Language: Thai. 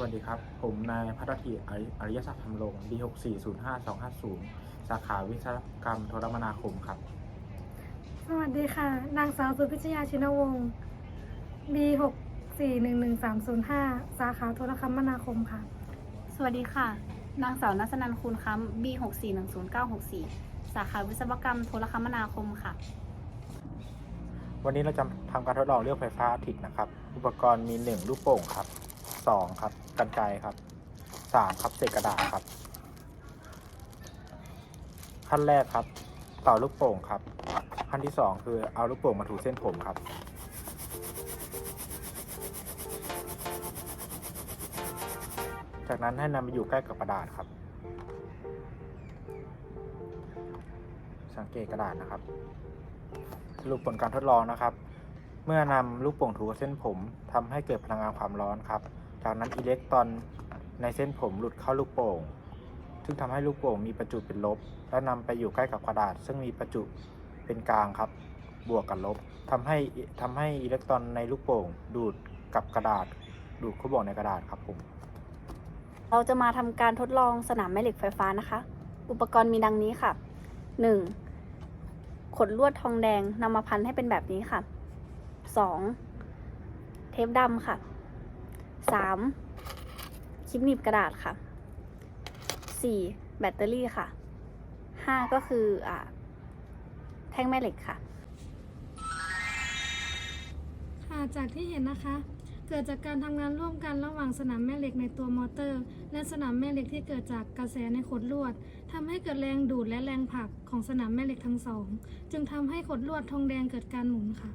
วัสดีครับ ผมนายพัฒทีอริอริยศักดิ์ธรรมรงค์ D6405250 สาขาวิศวกรรมโทรมนาคมครับ สวัสดีค่ะ นางสาวสุพิชยาชินวงศ์ B 6 4 1 1 3 0 5สาขาโทรคมนาคมค่ะ สวัสดีค่ะ นางสาวนัสนันคูณค้ำ B 6 4 1 0 9 6 4สาขาวิศวกรรมโทรคมนาคมค่ะ วันนี้เราจะทำการทดลองเรื่องไฟฟ้าอาทิตย์นะครับ อุปกรณ์มี 1 ลูกโป่งครับ 2ครับกันไกครับ3ครับเศษกระดาษครับ ขั้นแรกครับต่อลูกโป่งครับ ขั้นที่2คือเอาลูกโป่งมาถูเส้นผมครับจากนั้นให้นำไปอยู่ใกล้กับกระดาษครับ สังเกตกระดาษนะครับ สรุปผลการทดลองนะครับ เมื่อนำลูกโป่งถูเส้นผมทำให้เกิดพลังงานความร้อนครับ จากนั้นอิเล็กตรอนในเส้นผมหลุดเข้าลูกโป่ง ซึ่งทำให้ลูกโป่งมีประจุเป็นลบ และนำไปอยู่ใกล้กับกระดาษ ซึ่งมีประจุเป็นกลางครับ บวกกับลบทำให้ทำให้อิเล็กตรอนในลูกโป่ง ดูดกับกระดาษ ดูดเข้าบ่วงในกระดาษครับผม เราจะมาทำการทดลองสนามแม่เหล็กไฟฟ้านะคะ อุปกรณ์มีดังนี้ค่ะ 1. ขดลวดทองแดงนำมาพันให้เป็นแบบนี้ค่ะ 2. เทปดำค่ะ 3. คลิปหนีบกระดาษค่ะ 4. แบตเตอรี่ค่ะ 5. ก็คืออ่าแท่งแม่เหล็กค่ะค่ะจากที่เห็นนะคะ เกิดจากการทำงานร่วมกันระหว่างสนามแม่เหล็กในตัวมอเตอร์ และสนามแม่เหล็กที่เกิดจากกระแสในขดลวดทำให้เกิดแรงดูดและแรงผลักของสนามแม่เหล็กทั้งสอง จึงทำให้ขดลวดทองแดงเกิดการหมุนค่ะ